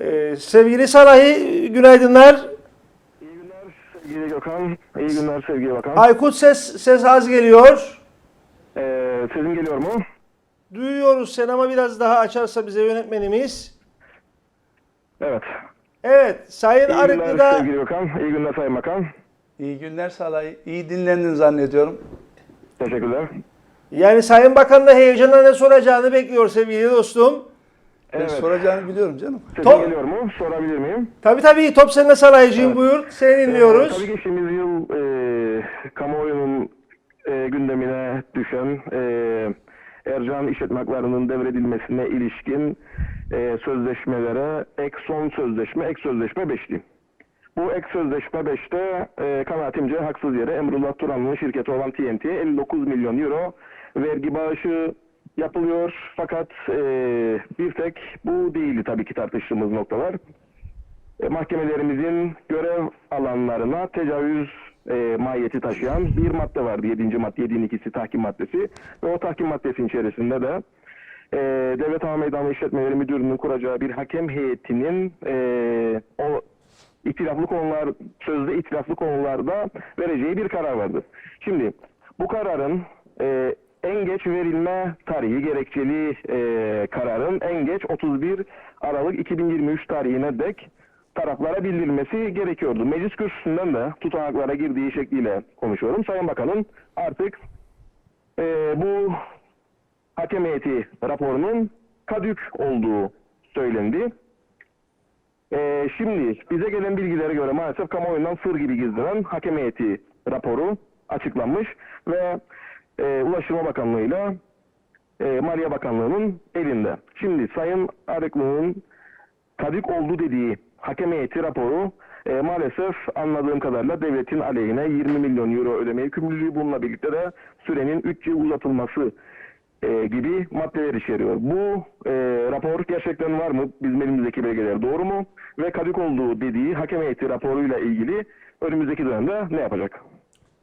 Ee, sevgili Salahi günaydınlar. İyi günler sevgili Gökhan. İyi günler sevgili Bakan. Aykut ses ses az geliyor. Ee, sesim geliyor mu? Duyuyoruz sen ama biraz daha açarsa bize yönetmenimiz. Evet. Evet Sayın İyi Arıklı günler da sevgili Gökhan. İyi günler Sayın Bakan. İyi günler Salay. İyi dinlendin zannediyorum. Teşekkürler. yani Sayın Bakan da heyecanla ne soracağını bekliyor sevgili dostum. Ben Evet. soracağını biliyorum canım. Sesim Top- geliyor mu? Sorabilir miyim? Tabii tabii top seninle Salahicim buyur. Seni Ee, dinliyoruz. tabii geçtiğimiz yıl e, kamuoyunun e, gündemine düşen e, Ercan işletme haklarının devredilmesine ilişkin e, sözleşmelere ek son sözleşme, ek sözleşme beşli. Bu ek sözleşme 5'te e, kanaatimce haksız yere Emrullah Turan'ın şirketi olan TNT'ye 59 milyon euro vergi bağışı yapılıyor. Fakat e, bir tek bu değildi tabii ki tartıştığımız noktalar. E, mahkemelerimizin görev alanlarına tecavüz e, mahiyeti taşıyan bir madde vardı. 7. madde, 7'nin ikisi tahkim maddesi. Ve o tahkim maddesinin içerisinde de e, Devlet Hava Meydanı İşletmeleri Müdürlüğü'nün kuracağı bir hakem heyetinin e, o itilaflı konular, sözde itilaflı konularda vereceği bir karar vardı. Şimdi bu kararın e, en geç verilme tarihi gerekçeli e, kararın en geç 31 Aralık 2023 tarihine dek taraflara bildirilmesi gerekiyordu. Meclis kürsüsünden de tutanaklara girdiği şekliyle konuşuyorum. Sayın Bakan'ın artık e, bu hakem heyeti raporunun kadük olduğu söylendi. Ee, şimdi bize gelen bilgilere göre maalesef kamuoyundan sır gibi gizlenen hakem heyeti raporu açıklanmış ve e, Ulaştırma Bakanlığı'yla e, Maliye Bakanlığı'nın elinde. Şimdi Sayın Arıklı'nın kadük oldu dediği hakem heyeti raporu e, maalesef anladığım kadarıyla devletin aleyhine 20 milyon euro ödeme yükümlülüğü bununla birlikte de sürenin 3 yıl uzatılması e, gibi maddeler içeriyor. Bu e, rapor gerçekten var mı? Bizim elimizdeki belgeler doğru mu? Ve kadük olduğu dediği hakem heyeti raporuyla ilgili önümüzdeki dönemde ne yapacak?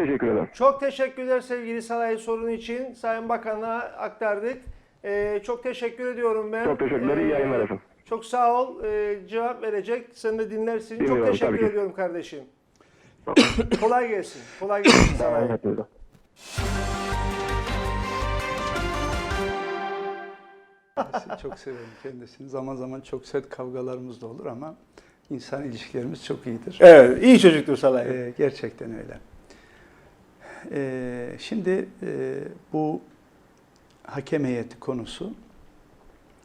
Teşekkür ederim. Çok teşekkürler sevgili Salahi sorun için. Sayın Bakan'a aktardık. Ee, çok teşekkür ediyorum ben. Çok teşekkürler, iyi yayınlar efendim. Çok sağ ol. Ee, cevap verecek. Sen de dinlersin. çok Dinliyorum, teşekkür tabii ki. ediyorum kardeşim. Kolay gelsin. Kolay gelsin. Kendisi çok severim kendisini. Zaman zaman çok sert kavgalarımız da olur ama insan ilişkilerimiz çok iyidir. Evet, iyi çocuktur Salahi. Ee, gerçekten öyle. Ee, şimdi e, bu hakem heyeti konusu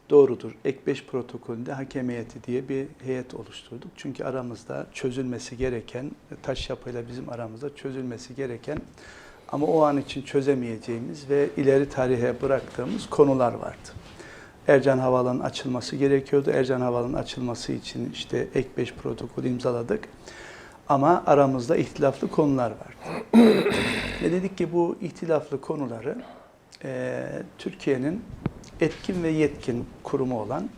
doğrudur. Ek 5 protokolünde hakem heyeti diye bir heyet oluşturduk. Çünkü aramızda çözülmesi gereken, taş yapıyla bizim aramızda çözülmesi gereken ama o an için çözemeyeceğimiz ve ileri tarihe bıraktığımız konular vardı. Ercan Havaalanı'nın açılması gerekiyordu. Ercan Havaalanı'nın açılması için işte ek 5 protokolü imzaladık. Ama aramızda ihtilaflı konular vardı. ve dedik ki bu ihtilaflı konuları e, Türkiye'nin etkin ve yetkin kurumu olan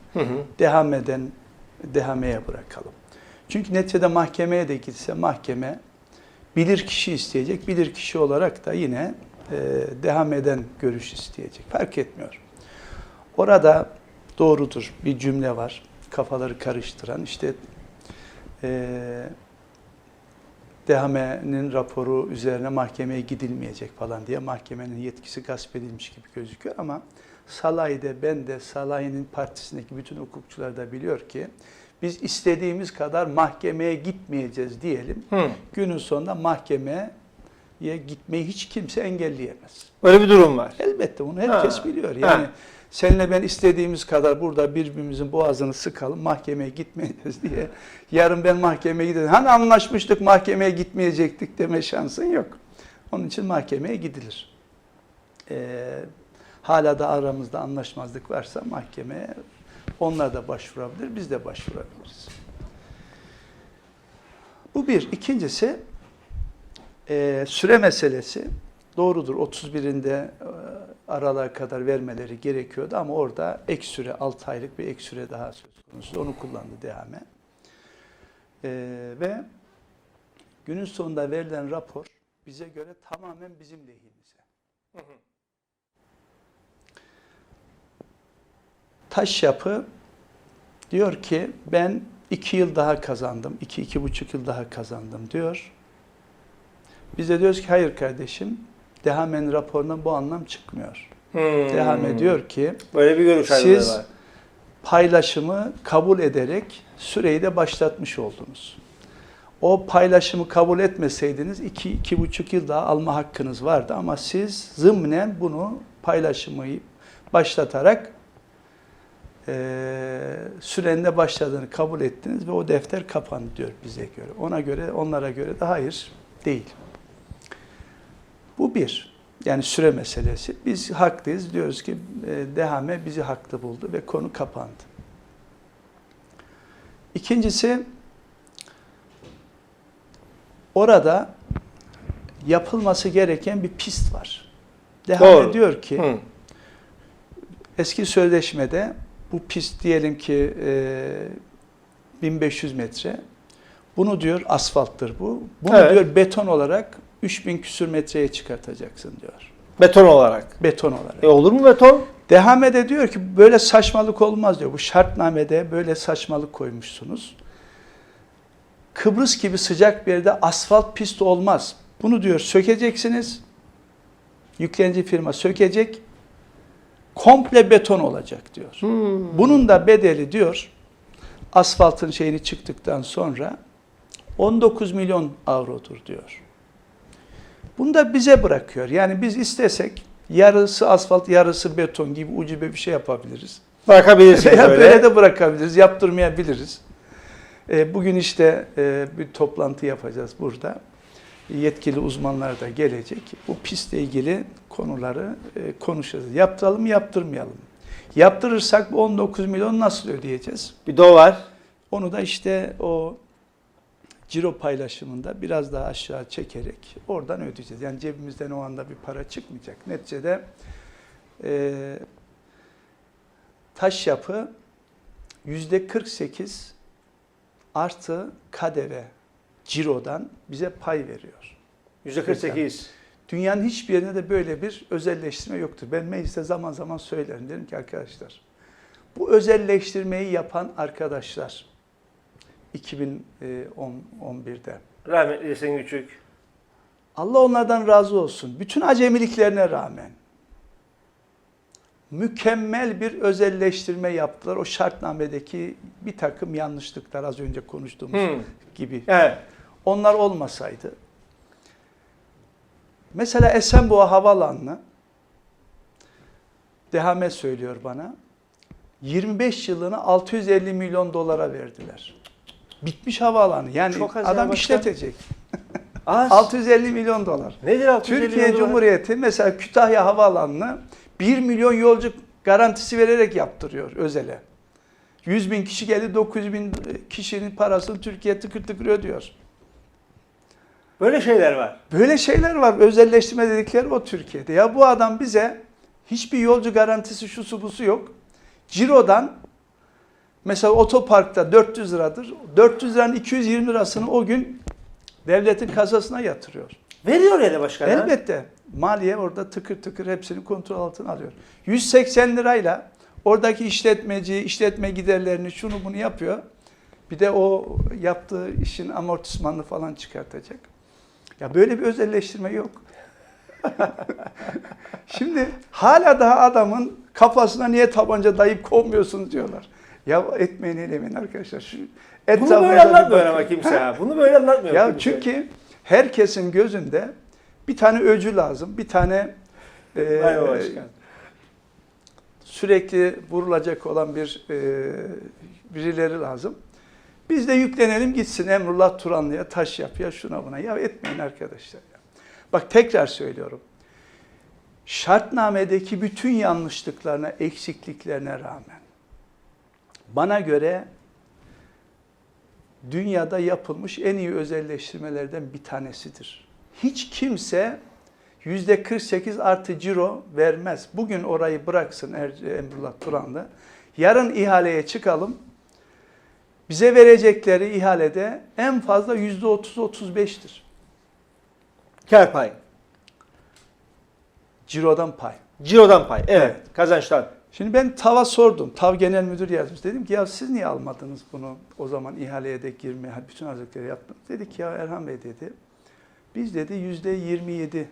DHM'den DHM'ye bırakalım. Çünkü neticede mahkemeye de gitse mahkeme bilir kişi isteyecek. Bilir kişi olarak da yine e, DHM'den görüş isteyecek. Fark etmiyor. Orada doğrudur bir cümle var. Kafaları karıştıran işte e, DHM'nin raporu üzerine mahkemeye gidilmeyecek falan diye mahkemenin yetkisi gasp edilmiş gibi gözüküyor ama Salahi de ben de Salahi'nin partisindeki bütün hukukçular da biliyor ki biz istediğimiz kadar mahkemeye gitmeyeceğiz diyelim. Hı. Günün sonunda mahkemeye gitmeyi hiç kimse engelleyemez. Böyle bir durum var. Elbette bunu herkes Ha, biliyor. ha. Yani senle ben istediğimiz kadar burada birbirimizin boğazını sıkalım, mahkemeye gitmeyeceğiz diye. Yarın ben mahkemeye gideceğim. Hani anlaşmıştık mahkemeye gitmeyecektik deme şansın yok. Onun için mahkemeye gidilir. Ee, hala da aramızda anlaşmazlık varsa mahkemeye onlar da başvurabilir, biz de başvurabiliriz. Bu bir. İkincisi e, süre meselesi doğrudur. 31'inde e, aralığa kadar vermeleri gerekiyordu ama orada ek süre 6 aylık bir ek süre daha söz konusu. Onu kullandı DHM. E, ve günün sonunda verilen rapor bize göre tamamen bizim lehimize. Taş yapı Diyor ki ben iki yıl daha kazandım, iki, iki buçuk yıl daha kazandım diyor. Biz de diyoruz ki hayır kardeşim, Dehame'nin raporundan bu anlam çıkmıyor. Hmm. Dehame diyor ki Böyle bir görüş siz var. paylaşımı kabul ederek süreyi de başlatmış oldunuz. O paylaşımı kabul etmeseydiniz iki, iki buçuk yıl daha alma hakkınız vardı ama siz zımnen bunu paylaşımı başlatarak eee sürenin de başladığını kabul ettiniz ve o defter kapandı diyor bize göre. Ona göre, onlara göre de hayır değil. Bu bir. Yani süre meselesi. Biz haklıyız. Diyoruz ki e, Dehame bizi haklı buldu ve konu kapandı. İkincisi orada yapılması gereken bir pist var. Dehame Doğru. diyor ki Hı. eski sözleşmede bu pist diyelim ki e, 1500 metre. Bunu diyor asfalttır bu. Bunu Evet. diyor beton olarak 3000 küsür metreye çıkartacaksın diyor. Beton olarak. Beton olarak. E olur mu beton? Dehame de diyor ki böyle saçmalık olmaz diyor. Bu şartnamede böyle saçmalık koymuşsunuz. Kıbrıs gibi sıcak bir yerde asfalt pist olmaz. Bunu diyor sökeceksiniz. Yüklenici firma sökecek. Komple beton olacak diyor. Bunun da bedeli diyor asfaltın şeyini çıktıktan sonra 19 milyon avrodur diyor. Bunu da bize bırakıyor. Yani biz istesek yarısı asfalt yarısı beton gibi ucube bir şey yapabiliriz. Bırakabilirsiniz öyle. böyle de bırakabiliriz, yaptırmayabiliriz. E, Bugün işte e, bir toplantı yapacağız burada. Yetkili uzmanlar da gelecek. Bu pistle ilgili konuları e, konuşacağız. Yaptıralım yaptırmayalım. Yaptırırsak bu 19 milyon nasıl ödeyeceğiz? Bir var. Onu da işte o ciro paylaşımında biraz daha aşağı çekerek oradan ödeyeceğiz. Yani cebimizden o anda bir para çıkmayacak. Neticede e, taş yapı yüzde 48 artı KDV cirodan bize pay veriyor. %48. Dünyanın hiçbir yerinde de böyle bir özelleştirme yoktur. Ben mecliste zaman zaman söylerim. Derim ki arkadaşlar bu özelleştirmeyi yapan arkadaşlar 2011'de Rahmetli Esin Küçük. Allah onlardan razı olsun. Bütün acemiliklerine rağmen mükemmel bir özelleştirme yaptılar. O şartnamedeki bir takım yanlışlıklar az önce konuştuğumuz Hı. gibi. Evet. Onlar olmasaydı mesela Esenboğa Havalanı'nı Dehame söylüyor bana 25 yılını 650 milyon dolara verdiler. Bitmiş havaalanı. Yani Çok adam işletecek. Az. 650 milyon dolar. Nedir 650 Türkiye milyon dolar? Cumhuriyeti mesela Kütahya Havaalanı'nı 1 milyon yolcu garantisi vererek yaptırıyor özele. 100 bin kişi geldi 900 bin kişinin parasını Türkiye tıkır tıkır ödüyor. Böyle şeyler var. Böyle şeyler var. Özelleştirme dedikleri o Türkiye'de. Ya bu adam bize hiçbir yolcu garantisi şusu busu yok. Ciro'dan mesela otoparkta 400 liradır. 400 liranın 220 lirasını o gün devletin kasasına yatırıyor. Veriyor ya da başkan. Elbette. Maliye orada tıkır tıkır hepsini kontrol altına alıyor. 180 lirayla oradaki işletmeci, işletme giderlerini şunu bunu yapıyor. Bir de o yaptığı işin amortismanını falan çıkartacak. Ya böyle bir özelleştirme yok. Şimdi hala daha adamın kafasına niye tabanca dayayıp kovmuyorsunuz diyorlar. Ya etmeyin eylemeyin arkadaşlar. Şu Bunu etrafınıza böyle anlatmıyor ama kimse ha. Bunu böyle anlatmıyor. Ya kimse. çünkü herkesin gözünde bir tane öcü lazım, bir tane e, Vay başkan. sürekli vurulacak olan bir e, birileri lazım. Biz de yüklenelim gitsin Emrullah Turanlı'ya, taş yapıya, şuna buna. Ya etmeyin arkadaşlar. Ya. Bak tekrar söylüyorum. Şartnamedeki bütün yanlışlıklarına, eksikliklerine rağmen bana göre dünyada yapılmış en iyi özelleştirmelerden bir tanesidir. Hiç kimse yüzde 48 artı ciro vermez. Bugün orayı bıraksın Er- Emrullah Turanlı. Yarın ihaleye çıkalım. Bize verecekleri ihalede en fazla yüzde 30-35'tir. Kar pay. Cirodan pay. Ciro'dan pay. Evet. Evet. Kazançtan. Şimdi ben TAV'a sordum. TAV Genel Müdür Yardımcısı. Dedim ki ya siz niye almadınız bunu o zaman ihaleye de girmeye, bütün hazırlıkları yaptınız. Dedi ki ya Erhan Bey dedi. Biz dedi yüzde 27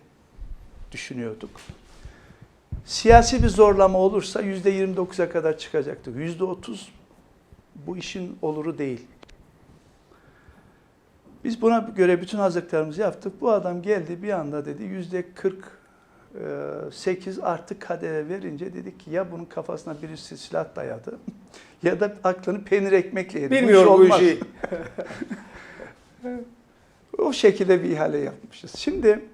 düşünüyorduk. Siyasi bir zorlama olursa yüzde 29'a kadar çıkacaktık. Yüzde 30 bu işin oluru değil. Biz buna göre bütün hazırlıklarımızı yaptık. Bu adam geldi bir anda dedi yüzde 48 artık kadere verince dedik ki ya bunun kafasına birisi silah dayadı ya da aklını peynir ekmekle yedi. Bu iş Bilmiyorum bu işi. O şekilde bir ihale yapmışız. Şimdi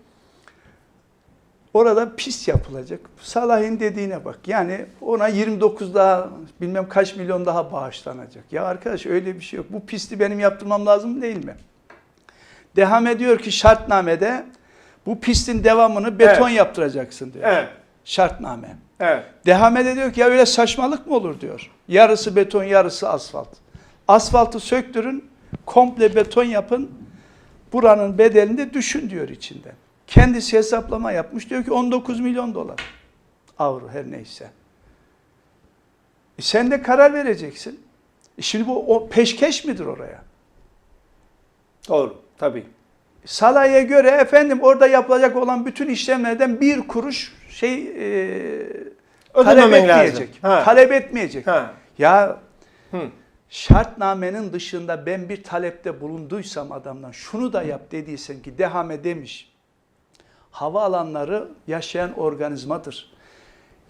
orada pist yapılacak. Salah'ın dediğine bak. Yani ona 29 daha bilmem kaç milyon daha bağışlanacak. Ya arkadaş öyle bir şey yok. Bu pisti benim yaptırmam lazım değil mi? Dehame diyor ki şartnamede bu pistin devamını beton Evet. yaptıracaksın diyor. Evet. Şartname. Evet. Dehame de diyor ki ya öyle saçmalık mı olur diyor. Yarısı beton yarısı asfalt. Asfaltı söktürün komple beton yapın buranın bedelini de düşün diyor içinden. Kendisi hesaplama yapmış diyor ki 19 milyon dolar. Avro her neyse. E sen de karar vereceksin. E şimdi bu o peşkeş midir oraya? Doğru. Tabii. Salah'a göre efendim orada yapılacak olan bütün işlemlerden bir kuruş şey e, talep etmeyecek. Talep etmeyecek. Ha. Ya Hı. şartnamenin dışında ben bir talepte bulunduysam adamdan şunu da yap dediysen ki dehame demiş. Hava alanları yaşayan organizmadır.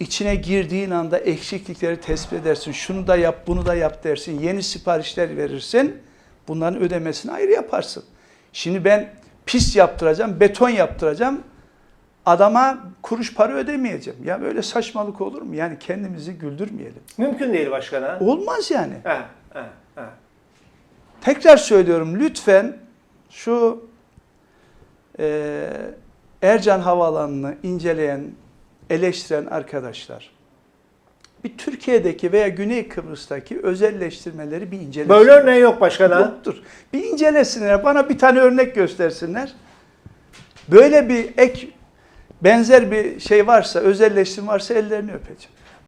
İçine girdiğin anda eksiklikleri tespit edersin. Şunu da yap, bunu da yap dersin. Yeni siparişler verirsin. Bunların ödemesini ayrı yaparsın. Şimdi ben pis yaptıracağım, beton yaptıracağım. Adama kuruş para ödemeyeceğim. Ya böyle saçmalık olur mu? Yani kendimizi güldürmeyelim. Mümkün değil başkan ha. Olmaz yani. Ha. Ha. Ha. Tekrar söylüyorum lütfen şu e, Ercan Havaalanı'nı inceleyen, eleştiren arkadaşlar bir Türkiye'deki veya Güney Kıbrıs'taki özelleştirmeleri bir incelesin. Böyle örneği yok başkan ha. Yoktur. Bir incelesinler. Bana bir tane örnek göstersinler. Böyle bir ek benzer bir şey varsa, özelleştirme varsa ellerini öpeceğim.